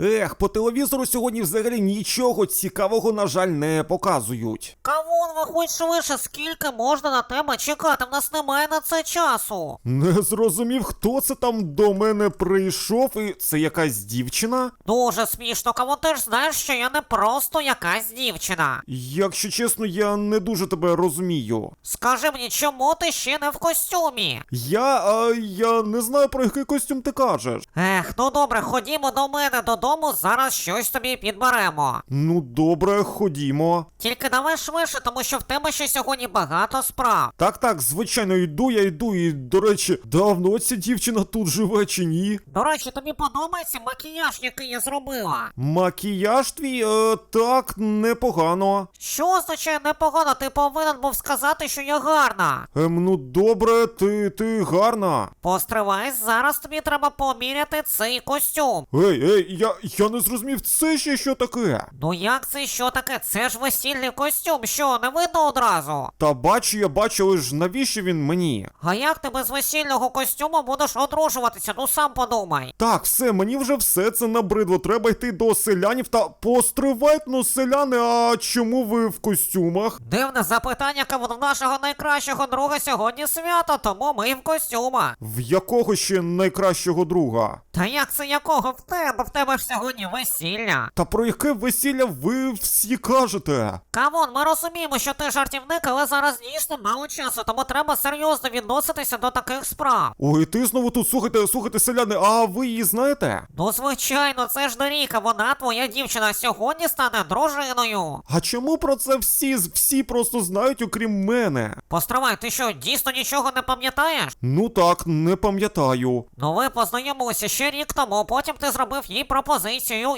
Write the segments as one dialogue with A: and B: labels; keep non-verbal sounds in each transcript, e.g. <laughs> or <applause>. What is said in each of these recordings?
A: Ех, по телевізору сьогодні взагалі нічого цікавого, на жаль, не показують.
B: Кавун, виходь швидше, скільки можна на тебе чекати? В нас немає на це часу.
A: Не зрозумів, хто це там до мене прийшов, і це якась дівчина?
B: Дуже смішно, Кавун, ти ж знаєш, що я не просто якась дівчина.
A: Якщо чесно, я не дуже тебе розумію.
B: Скажи мені, чому ти ще не в костюмі?
A: Я. А, я не знаю, про який костюм ти кажеш.
B: Ех, ну добре, ходімо до мене додому, зараз щось тобі підберемо.
A: Ну, добре, ходімо.
B: Тільки давай швидше, тому що в тебе ще сьогодні багато справ.
A: Так, так, звичайно, йду, я йду, і, до речі, давно ця дівчина тут живе чи ні?
B: До речі, тобі подобається макіяж, який я зробила.
A: Макіяж твій, е, так, непогано.
B: Що означає непогано, ти повинен був сказати, що я гарна.
A: Ем, ну добре, ти, ти гарна.
B: Постривай, зараз тобі треба поміряти цей костюм.
A: Ей, ей, я, я не зрозумів, це ще що таке?
B: Ну як це що таке? Це ж весільний костюм, що не видно одразу?
A: Та бачу, я бачу, але ж навіщо він мені?
B: А як ти без весільного костюму будеш одружуватися? Ну сам подумай.
A: Так, все, мені вже все це набридло. Треба йти до селянів та постривайте, ну селяни, а чому ви в костюмах?
B: Дивне запитання, кому в нашого найкращого друга сьогодні свято, тому ми в костюмах.
A: В якого ще найкращого друга?
B: Та як це якого в тебе? В тебе ж сьогодні весілля.
A: Та про яке весілля ви всі кажете?
B: Камон, ми розуміємо, що ти жартівник, але зараз дійсно мало часу, тому треба серйозно відноситися до таких справ.
A: Ой, ти знову тут слухайте, слухайте, селяни, а ви її знаєте?
B: Ну, звичайно, це ж Доріка, вона твоя дівчина сьогодні стане дружиною.
A: А чому про це всі всі просто знають, окрім мене?
B: Постривай, ти що, дійсно нічого не пам'ятаєш?
A: Ну так, не пам'ятаю.
B: Ну ви познайомилися ще рік тому, потім ти зробив їй пропозицію,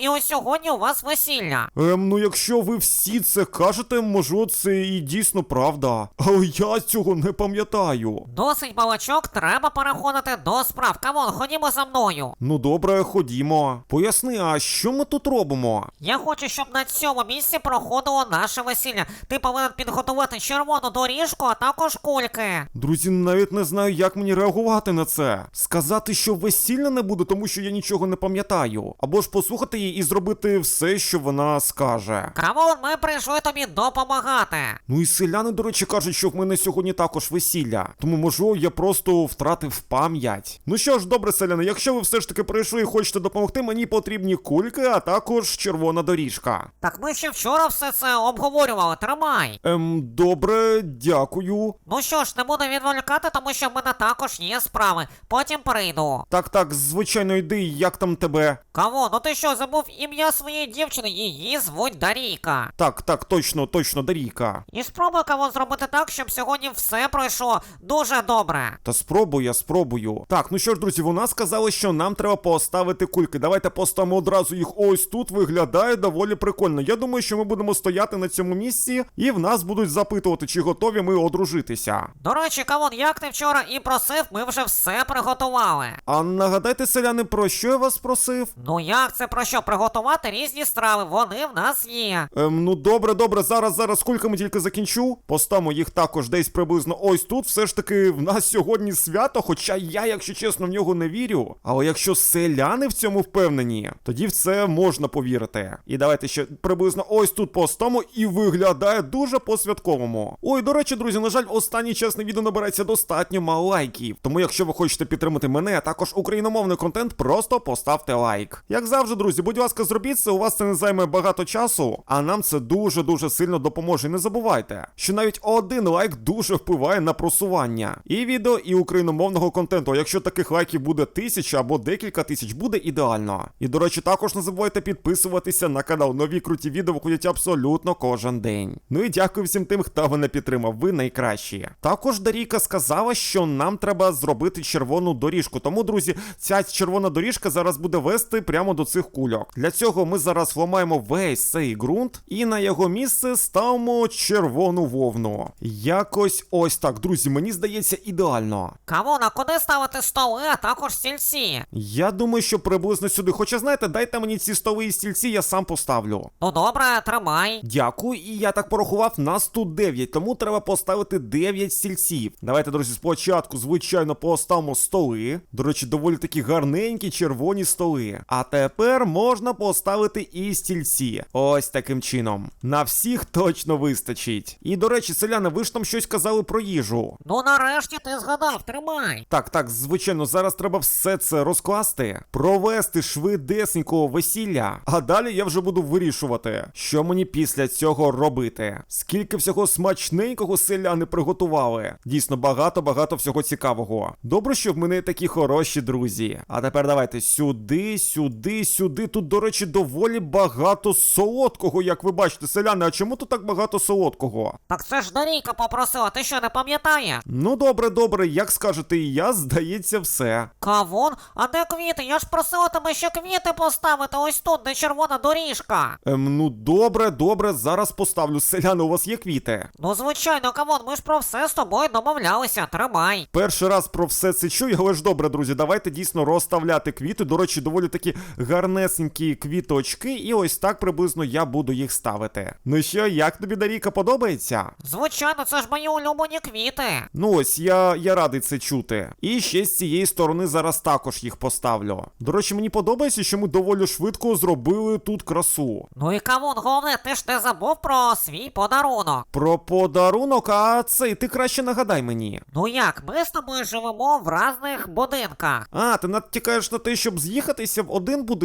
B: і ось сьогодні у вас весілля.
A: Ем, ну якщо ви всі це кажете, може це і дійсно правда. Але я цього не пам'ятаю.
B: Досить балачок, треба переходити до справ. Камон, ходімо за мною.
A: Ну добре, ходімо. Поясни, а що ми тут робимо?
B: Я хочу, щоб на цьому місці проходило наше весілля. Ти повинен підготувати червону доріжку, а також кульки.
A: Друзі, навіть не знаю, як мені реагувати на це. Сказати, що весілля не буде, тому що я нічого не пам'ятаю. Або ж послухати її і зробити все, що вона скаже.
B: Камон, ми прийшли тобі допомагати.
A: Ну і селяни, до речі, кажуть, що в мене сьогодні також весілля. Тому можу, я просто втратив пам'ять. Ну що ж, добре, селяни, якщо ви все ж таки прийшли і хочете допомогти, мені потрібні кульки, а також червона доріжка.
B: Так ми ще вчора все це обговорювали, тримай.
A: Ем, добре, дякую.
B: Ну що ж, не буду відволікати, тому що в мене також є справи. Потім прийду.
A: Так, так, звичайно, йди, як там тебе?
B: Кого? Ну ти що, забув ім'я своєї дівчини? Її звуть Дарійка.
A: Так, так, точно, точно, Дарійка.
B: І спробуй кого зробити так, щоб сьогодні все пройшло дуже добре.
A: Та спробую, я спробую. Так, ну що ж, друзі, вона сказала, що нам треба поставити кульки. Давайте поставимо одразу їх ось тут. Виглядає доволі прикольно. Я думаю, що ми будемо стояти на цьому місці, і в нас будуть запитувати, чи готові ми одружитися.
B: До речі, Кавон, як ти вчора і просив, ми вже все приготували.
A: А нагадайте, селяни, про що я вас просив?
B: Ну як це про що? Приготувати різні страви, вони в нас є.
A: Ем, ну добре, добре, зараз, зараз, скільки ми тільки закінчу. Поставимо їх також десь приблизно ось тут. Все ж таки, в нас сьогодні свято, хоча я, якщо чесно, в нього не вірю. Але якщо селяни в цьому впевнені, тоді в це можна повірити. І давайте ще приблизно ось тут поставимо, і виглядає дуже по-святковому. Ой, до речі, друзі, на жаль, останній час на відео набирається достатньо мало лайків. Тому, якщо ви хочете підтримати мене, а також україномовний контент, просто поставте лайк. Як завжди, друзі, будь ласка, зробіть це, у вас це не займе багато часу, а нам це дуже дуже сильно допоможе. І не забувайте, що навіть один лайк дуже впливає на просування і відео, і україномовного контенту. Якщо таких лайків буде тисяча або декілька тисяч, буде ідеально. І до речі, також не забувайте підписуватися на канал. Нові круті відео виходять абсолютно кожен день. Ну і дякую всім тим, хто мене підтримав. Ви найкращі. Також Дарійка сказала, що нам треба зробити червону доріжку. Тому, друзі, ця червона доріжка зараз буде вести прямо до цих кульок. Для цього ми зараз ламаємо весь цей ґрунт і на його місце ставимо червону вовну. Якось ось так, друзі, мені здається, ідеально.
B: Кавон, а куди ставити столи, а також стільці?
A: Я думаю, що приблизно сюди. Хоча знаєте, дайте мені ці столи і стільці, я сам поставлю.
B: Ну добре, тримай.
A: Дякую, і я так порахував, нас тут 9, тому треба поставити 9 стільців. Давайте, друзі, спочатку, звичайно, поставимо столи. До речі, доволі такі гарненькі червоні столи. А тепер можна поставити і стільці. Ось таким чином. На всіх точно вистачить. І до речі, селяни, ви ж там щось казали про їжу.
B: Ну нарешті ти згадав, тримай.
A: Так, так, звичайно, зараз треба все це розкласти, провести швидесенького весілля, а далі я вже буду вирішувати, що мені після цього робити. Скільки всього смачненького селяни приготували. Дійсно, багато-багато всього цікавого. Добре, що в мене такі хороші друзі. А тепер давайте сюди, сюди, сюди. Тут, до речі, доволі багато солодкого, як ви бачите, селяни. А чому тут так багато солодкого?
B: Так це ж Дарійка попросила, ти що не пам'ятаєш?
A: Ну, добре, добре, як скажете, і я, здається, все.
B: Кавун? А де квіти? Я ж просила тебе ще квіти поставити ось тут, де червона доріжка.
A: Ем, ну добре, добре, зараз поставлю. Селяни, у вас є квіти?
B: Ну звичайно, Кавун, ми ж про все з тобою домовлялися, тримай.
A: Перший раз про все це чую, але ж добре, друзі, давайте дійсно розставляти квіти. До речі, доволі такі гарнесенькі квіточки, і ось так приблизно я буду їх ставити. Ну що, як тобі Даріка подобається?
B: Звичайно, це ж мої улюблені квіти.
A: Ну ось я, я радий це чути. І ще з цієї сторони зараз також їх поставлю. До речі, мені подобається, що ми доволі швидко зробили тут красу.
B: Ну і Кавун, головне, ти ж не забув про свій подарунок.
A: Про подарунок, а цей ти краще нагадай мені.
B: Ну як, ми з тобою живемо в різних будинках.
A: А, ти натякаєш на те, щоб з'їхатися в один будинок.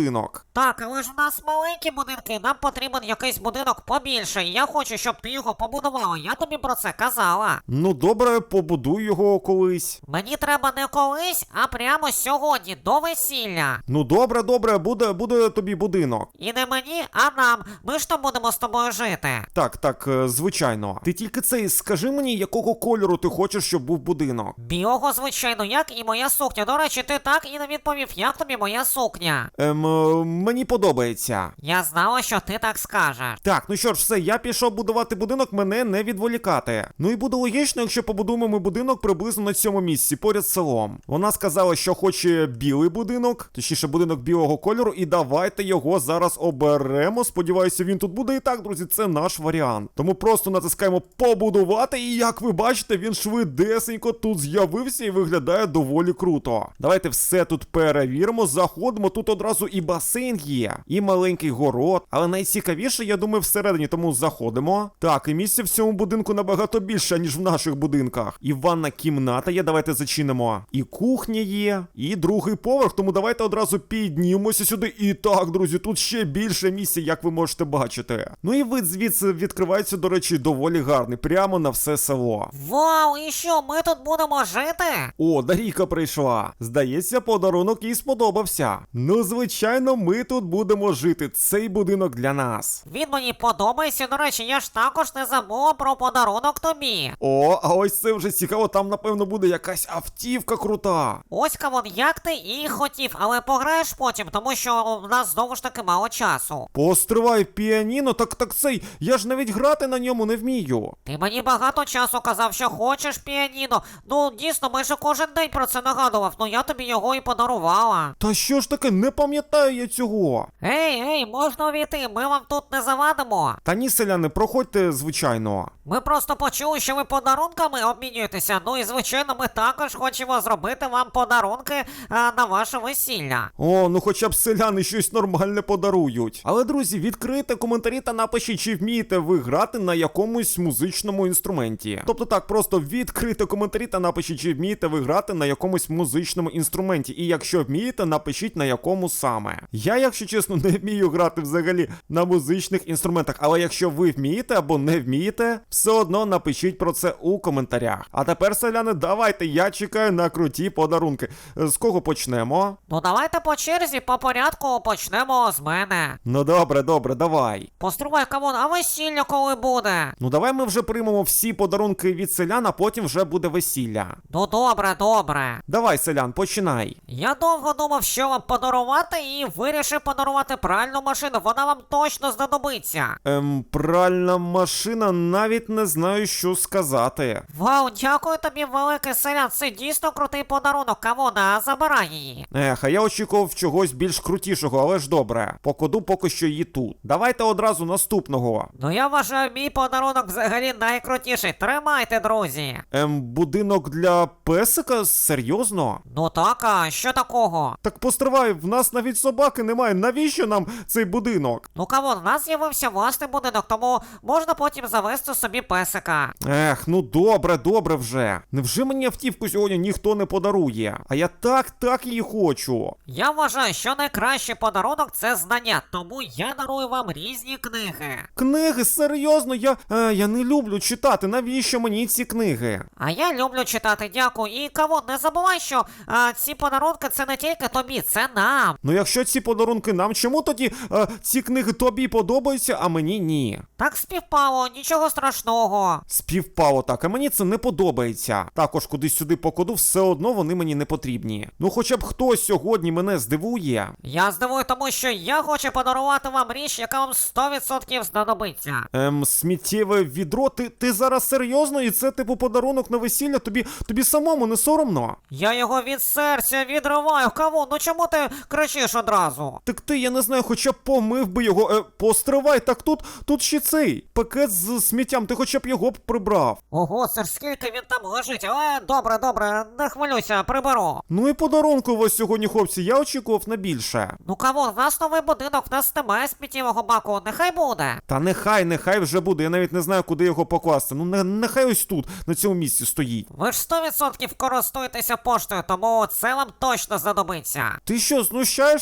B: Так, але ж у нас маленькі будинки, нам потрібен якийсь будинок побільше, я хочу, щоб ти його побудувала. Я тобі про це казала.
A: Ну добре, побудуй його колись.
B: Мені треба не колись, а прямо сьогодні, до весілля.
A: Ну добре, добре, буде, буде тобі будинок.
B: І не мені, а нам. Ми ж там будемо з тобою жити.
A: Так, так, е, звичайно. Ти тільки цей скажи мені, якого кольору ти хочеш, щоб був будинок.
B: Білого, звичайно, як і моя сукня. До речі, ти так і не відповів, як тобі моя сукня.
A: Ем, мені подобається.
B: Я знала, що ти так скажеш.
A: Так, ну що ж, все, я пішов будувати будинок, мене не відволікати. Ну і буде логічно, якщо побудуємо ми будинок приблизно на цьому місці, поряд з селом. Вона сказала, що хоче білий будинок, точніше, будинок білого кольору, і давайте його зараз оберемо. Сподіваюся, він тут буде. І так, друзі, це наш варіант. Тому просто натискаємо побудувати, і як ви бачите, він швидесенько тут з'явився і виглядає доволі круто. Давайте все тут перевіримо. Заходимо. Тут одразу і басейн є, і маленький город. Але найцікавіше, я думаю, всередині, тому заходимо. Так, і місця в цьому будинку набагато більше, ніж в наших будинках. І ванна кімната є, давайте зачинимо. І кухня є, і другий поверх. Тому давайте одразу піднімемося сюди. І так, друзі, тут ще більше місця, як ви можете бачити. Ну і вид звідси відкривається, до речі, доволі гарний, прямо на все село.
B: Вау, і що, ми тут будемо жити?
A: О, Дарійка прийшла. Здається, подарунок їй сподобався. Ну, звичайно, ми тут будемо жити. Цей будинок для нас.
B: Він мені подобається. До речі, я ж також не забула про подарунок тобі.
A: О, а ось це вже цікаво, там, напевно, буде якась автівка крута.
B: Ось кавон, як ти і хотів, але пограєш потім, тому що у нас знову ж таки мало часу.
A: Постривай піаніно, так так цей. Я ж навіть грати на ньому не вмію.
B: Ти мені багато часу казав, що хочеш піаніно. Ну, дійсно, майже кожен день про це нагадував, ну я тобі його і подарувала.
A: Та що ж таке, не пам'ятаю я цього.
B: Ей, ей, можна увійти, ми вам тут не завадимо.
A: Та ні, селяни, проходьте, звичайно.
B: Ми просто почули, що ви подарунками обмінюєтеся. Ну і звичайно, ми також хочемо зробити вам подарунки а, на ваше весілля.
A: О, ну хоча б селяни щось нормальне подарують. Але, друзі, відкрийте коментарі та напишіть, чи вмієте ви грати на якомусь музичному інструменті. Тобто так, просто відкрийте коментарі та напишіть, чи вмієте ви грати на якомусь музичному інструменті. І якщо вмієте, напишіть на якому саме. Я, якщо чесно, не вмію грати взагалі на музичних інструментах. Але якщо ви вмієте або не вмієте, все одно напишіть про це у коментарях. А тепер, селяни, давайте, я чекаю на круті подарунки. З кого почнемо?
B: Ну давайте по черзі, по порядку почнемо з мене.
A: Ну добре, добре, давай.
B: Постривай, кавон, а весілля коли буде?
A: Ну давай ми вже приймемо всі подарунки від селян, а потім вже буде весілля.
B: Ну добре, добре.
A: Давай, селян, починай.
B: Я довго думав, що вам подарувати, і вирішив подарувати пральну машину. Вона вам точно знадобиться.
A: Ем, пральна машина, навіть не знаю, що сказати.
B: Вау, дякую тобі, великий селян. Це дійсно крутий подарунок. Кавона, забирай її.
A: Ех, а я очікував чогось більш крутішого, але ж добре. Покладу поки що її тут. Давайте одразу наступного.
B: Ну я вважаю, мій подарунок взагалі найкрутіший. Тримайте, друзі.
A: Ем, будинок для песика? Серйозно?
B: Ну так, а що такого?
A: Так постривай, в нас навіть навіть собаки немає. Навіщо нам цей будинок?
B: Ну кавун, у нас з'явився власний будинок, тому можна потім завести собі песика.
A: Ех, ну добре, добре вже. Невже мені автівку сьогодні ніхто не подарує? А я так, так її хочу.
B: Я вважаю, що найкращий подарунок це знання, тому я дарую вам різні книги.
A: Книги, серйозно, я, е, я не люблю читати. Навіщо мені ці книги?
B: А я люблю читати, дякую. І кавун, не забувай, що а, ці подарунки це не тільки тобі, це нам.
A: Ну якщо ці подарунки нам, чому тоді е, ці книги тобі подобаються, а мені ні?
B: Так співпало, нічого страшного.
A: Співпало так, а мені це не подобається. Також кудись сюди покладу, все одно вони мені не потрібні. Ну хоча б хтось сьогодні мене здивує.
B: Я здивую, тому що я хочу подарувати вам річ, яка вам 100% знадобиться.
A: Ем, сміттєве відро, ти, ти зараз серйозно? І це типу подарунок на весілля? Тобі, тобі самому не соромно?
B: Я його від серця відриваю. Кавун, ну чому ти кричиш одразу?
A: Так ти, я не знаю, хоча б помив би його. Е, постривай, так тут, тут ще цей пакет з сміттям, ти хоча б його б прибрав.
B: Ого, це ж скільки він там лежить, але добре, добре, не хвилюйся, приберу.
A: Ну і подарунку у вас сьогодні, хлопці, я очікував на більше.
B: Ну кавун, в нас новий будинок, в нас немає сміттєвого баку, нехай буде.
A: Та нехай, нехай вже буде. Я навіть не знаю, куди його покласти. Ну не, нехай ось тут, на цьому місці стоїть.
B: Ви ж 100% користуєтеся поштою, тому це вам точно знадобиться.
A: Ти що,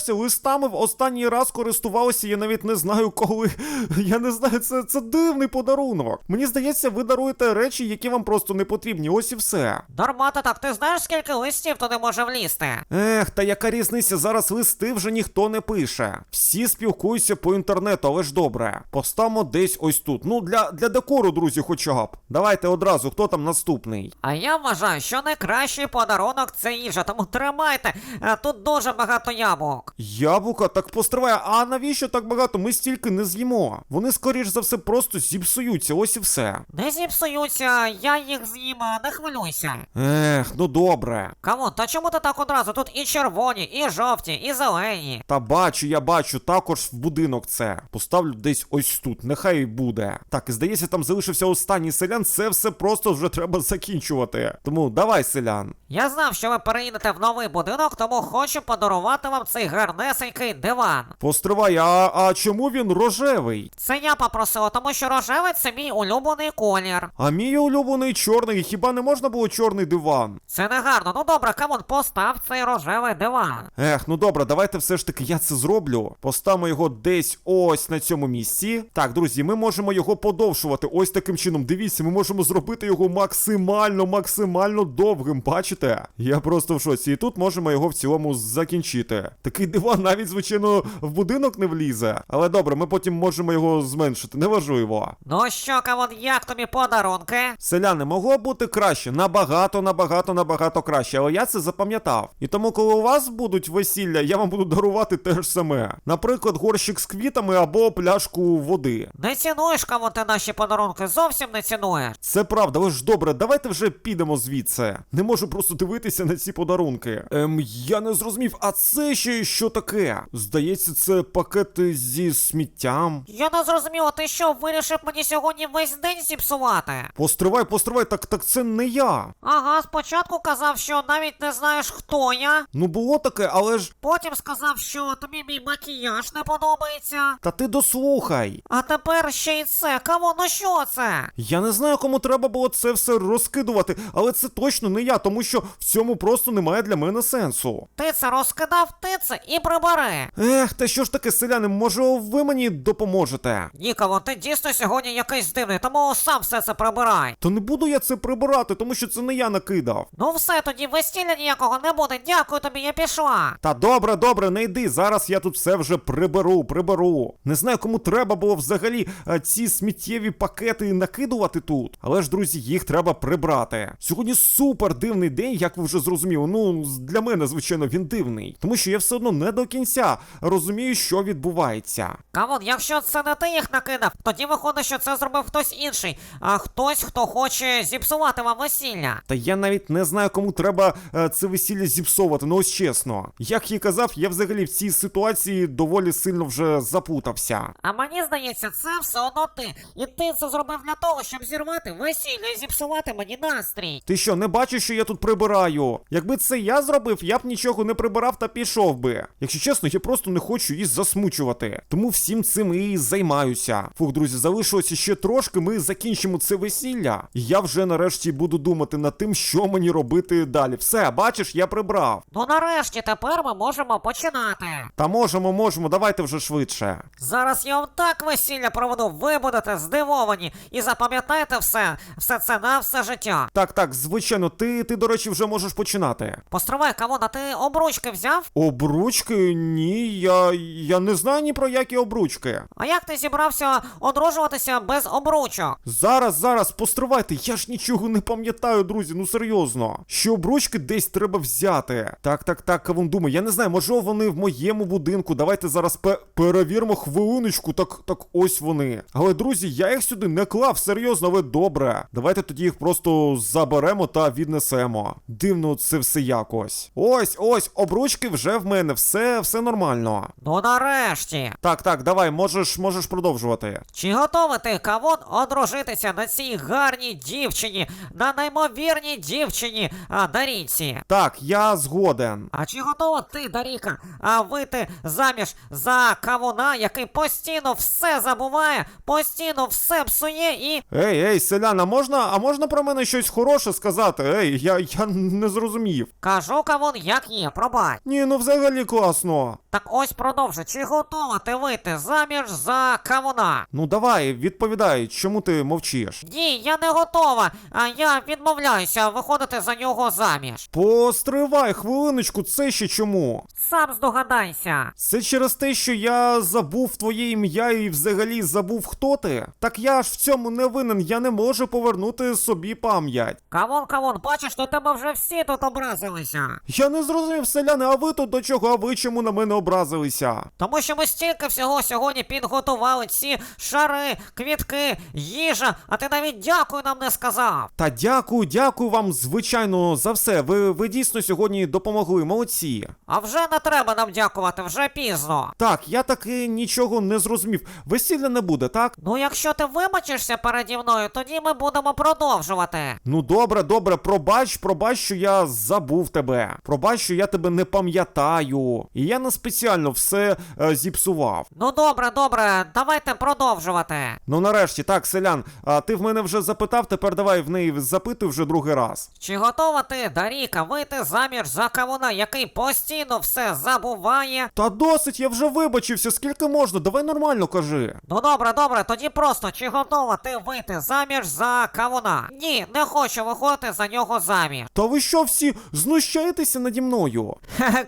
A: знущаєшся? Листами в останній раз користувалися, я навіть не знаю коли. <laughs> Я не знаю, це, це дивний подарунок. Мені здається, ви даруєте речі, які вам просто не потрібні. Ось і все.
B: Нормата так, ти знаєш, скільки листів туди може влізти?
A: Ех, та яка різниця? Зараз листи вже ніхто не пише. Всі спілкуються по інтернету, але ж добре. Поставимо десь ось тут. Ну, для, для декору, друзі, хоча б. Давайте одразу, хто там наступний.
B: А я вважаю, що найкращий подарунок це їжа, тому тримайте. е, Тут дуже багато яблук.
A: Яблука, так постриває, а навіщо так багато? Ми стільки не з'їмо. Вони, скоріш за все, просто зіпсуються, ось і все.
B: Не зіпсуються, я їх з'їм, не хвилюйся.
A: Ех, ну добре.
B: Камон, та чому ти так одразу? Тут і червоні, і жовті, і зелені.
A: Та бачу, я бачу, також в будинок це. Поставлю десь ось тут, нехай і буде. Так, і здається, там залишився останній селян, це все просто вже треба закінчувати. Тому давай, селян.
B: Я знав, що ви переїдете в новий будинок, тому хочу подарувати вам цей гарнесенький диван.
A: Постривай, а, а чому він рожевий?
B: Це я попросила, тому що рожевий це мій улюблений колір.
A: А мій улюблений чорний, хіба не можна було чорний диван?
B: Це не гарно. Ну добре, камон, постав цей рожевий диван.
A: Ех, ну добре, давайте все ж таки я це зроблю. Поставимо його десь ось на цьому місці. Так, друзі, ми можемо його подовшувати ось таким чином. Дивіться, ми можемо зробити його максимально, максимально довгим. Бачите? Я просто в шоці. І тут можемо його в цілому закінчити. Такий диван навіть, звичайно, в будинок не влізе. Але добре, ми потім можемо його зменшити. Неважливо.
B: Ну що, камон, як тобі подарунки?
A: Селяни, могло бути краще, набагато, набагато, набагато краще, але я це запам'ятав. І тому, коли у вас будуть весілля, я вам буду дарувати те ж саме. Наприклад, горщик з квітами або пляшку води.
B: Не цінуєш, камон, ти наші подарунки, зовсім не цінуєш.
A: Це правда, але ж добре, давайте вже підемо звідси. Не можу просто дивитися на ці подарунки. Ем, я не зрозумів, а це ще що таке? Здається, це пакети зі сміттям.
B: Я не зрозуміла, ти що, вирішив мені сьогодні весь день зіпсувати?
A: Постривай, постривай, так так це не я.
B: Ага, спочатку казав, що навіть не знаєш, хто я.
A: Ну було таке, але ж.
B: Потім сказав, що тобі мій макіяж не подобається.
A: Та ти дослухай.
B: А тепер ще й це. Камон, ну що це?
A: Я не знаю, кому треба було це все розкидувати, але це точно не я, тому що в цьому просто немає для мене сенсу.
B: Ти це розкидав, ти це і прибери.
A: Ех, та що ж таке, селяни, може ви мені допоможете?
B: Ніково, ти дійсно сьогодні якийсь дивний, тому сам все це прибирай.
A: Та не буду я це прибирати, тому що це не я накидав.
B: Ну все, тоді весілля ніякого не буде. Дякую тобі, я пішла.
A: Та добре, добре, не йди. Зараз я тут все вже приберу, приберу. Не знаю, кому треба було взагалі е, ці сміттєві пакети накидувати тут. Але ж, друзі, їх треба прибрати. Сьогодні супер дивний день, як ви вже зрозуміли. Ну, для мене, звичайно, він дивний. Тому що я все одно не до кінця розумію, що відбувається.
B: Камон, якщо це не ти їх накидав, тоді виходить, що це зробив хтось інший, а хтось, хто хоче зіпсувати вам весілля.
A: Та я навіть не знаю, кому треба е, це весілля зіпсовувати. Ну ось чесно. Як я казав, я взагалі в цій ситуації доволі сильно вже запутався.
B: А мені здається, це все одно ти. І ти це зробив для того, щоб зірвати весілля і зіпсувати мені настрій.
A: Ти що, не бачиш, що я тут прибираю? Якби це я зробив, я б нічого не прибирав та пішов би. Робити. Якщо чесно, я просто не хочу її засмучувати. Тому всім цим і займаюся. Фух, друзі, залишилося ще трошки. Ми закінчимо це весілля. І я вже нарешті буду думати над тим, що мені робити далі. Все, бачиш, я прибрав.
B: Ну нарешті тепер ми можемо починати.
A: Та можемо, можемо, давайте вже швидше.
B: Зараз я вам так весілля проведу, ви будете здивовані і запам'ятайте все, все це на все життя.
A: Так, так, звичайно, ти, ти, до речі, вже можеш починати.
B: Постривай, кавон, а ти обручки взяв?
A: Обручки? Ні, я, я не знаю ні про які обручки.
B: А як ти зібрався одружуватися без обручок?
A: Зараз, зараз, постривайте, я ж нічого не пам'ятаю, друзі, ну серйозно. Що обручки десь треба взяти. Так, так, так, кавун думаю, я не знаю, може вони в моєму будинку. Давайте зараз пе- перевіримо хвилиночку. Так, так, ось вони. Але, друзі, я їх сюди не клав, серйозно, але добре. Давайте тоді їх просто заберемо та віднесемо. Дивно це все якось. Ось, ось, обручки вже в мене, все, все нормально.
B: Ну нарешті.
A: Так, так, давай, можеш, можеш продовжувати.
B: Чи готовий ти, кавон, одружитися на цій гарній дівчині, на неймовірній дівчині а, Дарійці?
A: Так, я згоден.
B: А чи готова ти, Даріка, а вийти заміж за кавуна, який постійно все забуває, постійно все псує і.
A: Ей, ей, селяна, можна, а можна про мене щось хороше сказати? Ей, я, я не зрозумів.
B: Кажу кавун, як є, пробач.
A: Ні, ну взагалі класно.
B: Так ось продовжу, чи готова ти вийти заміж за кавуна?
A: Ну давай, відповідай, чому ти мовчиш?
B: Ні, я не готова, а я відмовляюся виходити за нього заміж.
A: Постривай, хвилиночку, це ще чому?
B: Сам здогадайся.
A: Це через те, що я забув твоє ім'я і взагалі забув, хто ти? Так я ж в цьому не винен, я не можу повернути собі пам'ять.
B: Кавун, кавун, бачиш, до тебе вже всі тут образилися.
A: Я не зрозумів, селяни, а ви тут до чого, а ви чому на мене образилися?
B: Тому що ми стільки всього сьогодні підготували ці шари, квітки, їжа, а ти навіть дякую нам не сказав.
A: Та дякую, дякую вам, звичайно, за все. Ви, ви дійсно сьогодні допомогли, молодці.
B: А вже не треба нам дякувати, вже пізно.
A: Так, я таки нічого не зрозумів. Весілля не буде, так?
B: Ну, якщо ти вибачишся переді мною, тоді ми будемо продовжувати.
A: Ну добре, добре, пробач, пробач, що я забув тебе. Пробач, що я тебе не пам'ятаю. І я не спеціально все е, зіпсував.
B: Ну добре, добре, давайте продовжувати.
A: Ну нарешті, так, селян, а ти в мене вже запитав, тепер давай в неї запитуй вже другий раз.
B: Чи готова ти, Даріка, вийти заміж за кавуна, який постійно все забуває?
A: Та досить, я вже вибачився, скільки можна, давай нормально кажи.
B: Ну добре, добре, тоді просто чи готова ти вийти заміж за кавуна? Ні, не хочу виходити за нього заміж.
A: Та ви що всі знущаєтеся наді мною?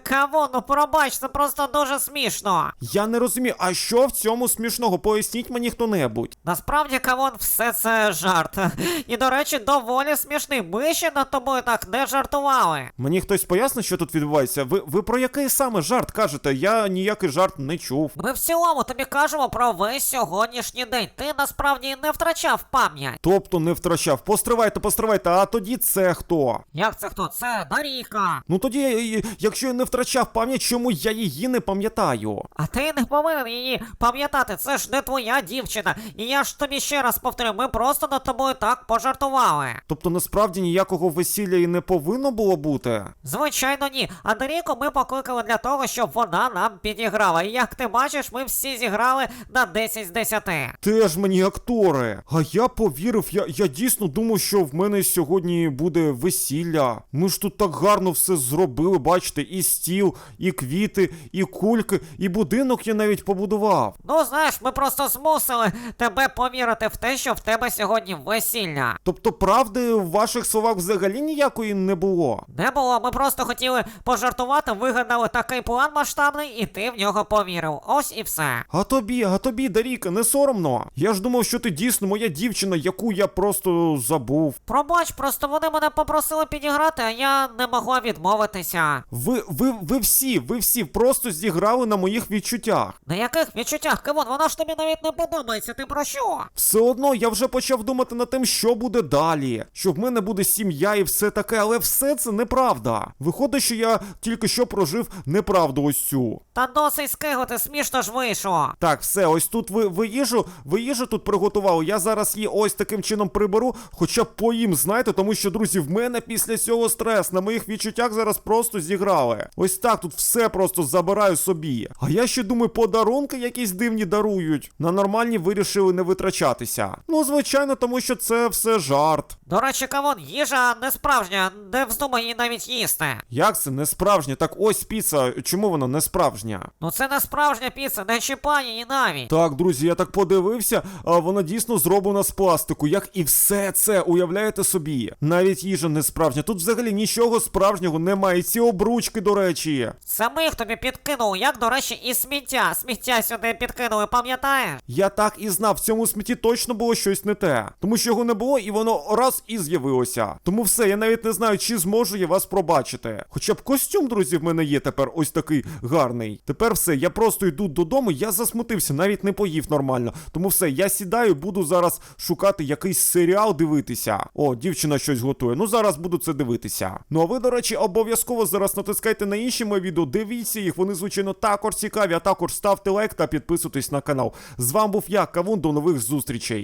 B: Кавун, пробач, це просто дуже смішно.
A: Я не розумію, а що в цьому смішного? Поясніть мені хто-небудь.
B: Насправді, кавун, все це жарт. <laughs> І до речі, доволі смішний. Ми ще над тобою так не жартували.
A: Мені хтось пояснить, що тут відбувається? Ви, ви про який саме жарт кажете? Я ніякий жарт не чув.
B: Ми в цілому тобі кажемо про весь сьогоднішній день. Ти насправді не втрачав пам'ять.
A: Тобто не втрачав. Постривайте, постривайте, а тоді це хто?
B: Як це хто? Це Даріка.
A: Ну тоді, е, е, якщо я не втрачав пам'ять, чому я її не пам'ятаю?
B: А ти не повинен її пам'ятати, це ж не твоя дівчина. І я ж тобі ще раз повторю, ми просто над тобою так пожартували.
A: Тобто насправді ніякого весілля і не повинно було бути.
B: Звичайно, ні. А Даріку ми покликали для того, щоб вона нам підіграла. І як ти бачиш, ми всі зіграли на 10 з 10.
A: Теж мені актори. А я повірив, я, я дійсно думав, що в мене сьогодні буде весілля. Ми ж тут так гарно все зробили, бачите, і стіл, і квіти, і кульки, і будинок я навіть побудував.
B: Ну, знаєш, ми просто змусили тебе повірити в те, що в тебе сьогодні весілля.
A: Тобто правди в ваших словах взагалі ніякої не було.
B: Не було, ми просто хотіли пожартувати, вигадали такий план масштабний, і ти в нього повірив. Ось і все.
A: А тобі, а тобі, Даріка, не соромно. Я ж думав, що ти дійсно моя дівчина, яку я просто забув.
B: Пробач, просто вони мене попросили підіграти, а я не могла відмовитися.
A: Ви, ви, ви всі, ви всі просто зіграли на моїх відчуттях.
B: На яких відчуттях, Кивон, вона ж тобі навіть не подобається, ти про що?
A: Все одно я вже почав думати над тим, що буде далі. Що в мене буде сім'я і все таке, але все це неправда. Виходить, що я тільки що прожив неправду ось цю.
B: Та досить скиготи, смішно ж вийшло.
A: Так, все, ось тут ви, ви їжу, ви їжу тут приготували. Я зараз її ось таким чином приберу, хоча б поїм, знаєте, тому що, друзі, в мене після цього стрес. На моїх відчуттях зараз просто зіграли. Ось так тут Все просто забираю собі. А я ще думаю, подарунки якісь дивні дарують. На нормальні вирішили не витрачатися. Ну, звичайно, тому що це все жарт.
B: До речі, кавун, їжа не справжня, не вздумай її навіть їсти.
A: Як це не справжнє? Так ось піца, чому вона не справжня?
B: Ну це не справжня піца, не чіпай її навіть.
A: Так, друзі, я так подивився, а вона дійсно зроблена з пластику, як і все це, уявляєте собі. Навіть їжа не справжня. Тут взагалі нічого справжнього немає. Ці обручки, до речі.
B: Самих тобі підкинув, як, до речі, і сміття. Сміття сюди підкинули, пам'ятаєш?
A: Я так і знав, в цьому смітті точно було щось не те. Тому що його не було, і воно раз і з'явилося. Тому все, я навіть не знаю, чи зможу я вас пробачити. Хоча б костюм, друзі, в мене є тепер ось такий гарний. Тепер все, я просто йду додому, я засмутився, навіть не поїв нормально. Тому все, я сідаю, буду зараз шукати якийсь серіал дивитися. О, дівчина щось готує. Ну зараз буду це дивитися. Ну а ви, до речі, обов'язково зараз натискайте на інші мої відео, дивіться їх, вони звичайно також цікаві, а також ставте лайк та підписуйтесь на канал. З вами був я, Кавун, до нових зустрічей.